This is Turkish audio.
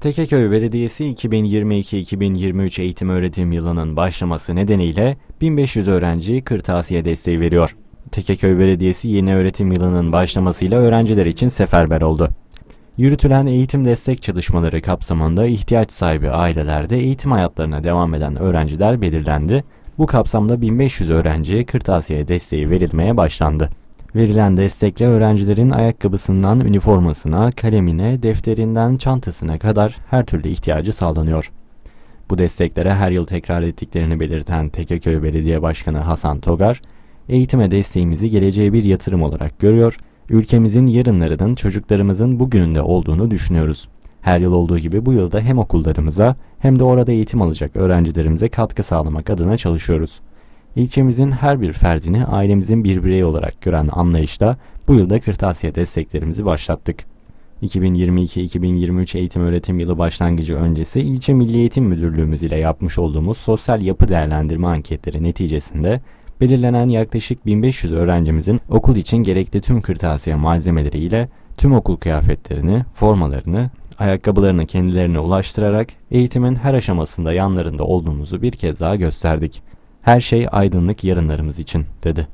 Tekeköy Belediyesi 2022-2023 eğitim öğretim yılının başlaması nedeniyle 1500 öğrenciye kırtasiye desteği veriyor. Tekeköy Belediyesi yeni öğretim yılının başlamasıyla öğrenciler için seferber oldu. Yürütülen eğitim destek çalışmaları kapsamında ihtiyaç sahibi ailelerde eğitim hayatlarına devam eden öğrenciler belirlendi. Bu kapsamda 1500 öğrenciye kırtasiye desteği verilmeye başlandı. Verilen destekle öğrencilerin ayakkabısından üniformasına, kalemine, defterinden çantasına kadar her türlü ihtiyacı sağlanıyor. Bu desteklere her yıl tekrar ettiklerini belirten Tekeköy Belediye Başkanı Hasan Togar, eğitime desteğimizi geleceğe bir yatırım olarak görüyor, ülkemizin yarınlarının çocuklarımızın bugününde olduğunu düşünüyoruz. Her yıl olduğu gibi bu yılda hem okullarımıza hem de orada eğitim alacak öğrencilerimize katkı sağlamak adına çalışıyoruz. İlçemizin her bir ferdini ailemizin bir bireyi olarak gören anlayışla bu yılda kırtasiye desteklerimizi başlattık. 2022-2023 eğitim öğretim yılı başlangıcı öncesi ilçe Milli Eğitim Müdürlüğümüz ile yapmış olduğumuz sosyal yapı değerlendirme anketleri neticesinde belirlenen yaklaşık 1500 öğrencimizin okul için gerekli tüm kırtasiye malzemeleri ile tüm okul kıyafetlerini, formalarını, ayakkabılarını kendilerine ulaştırarak eğitimin her aşamasında yanlarında olduğumuzu bir kez daha gösterdik. Her şey aydınlık yarınlarımız için, dedi.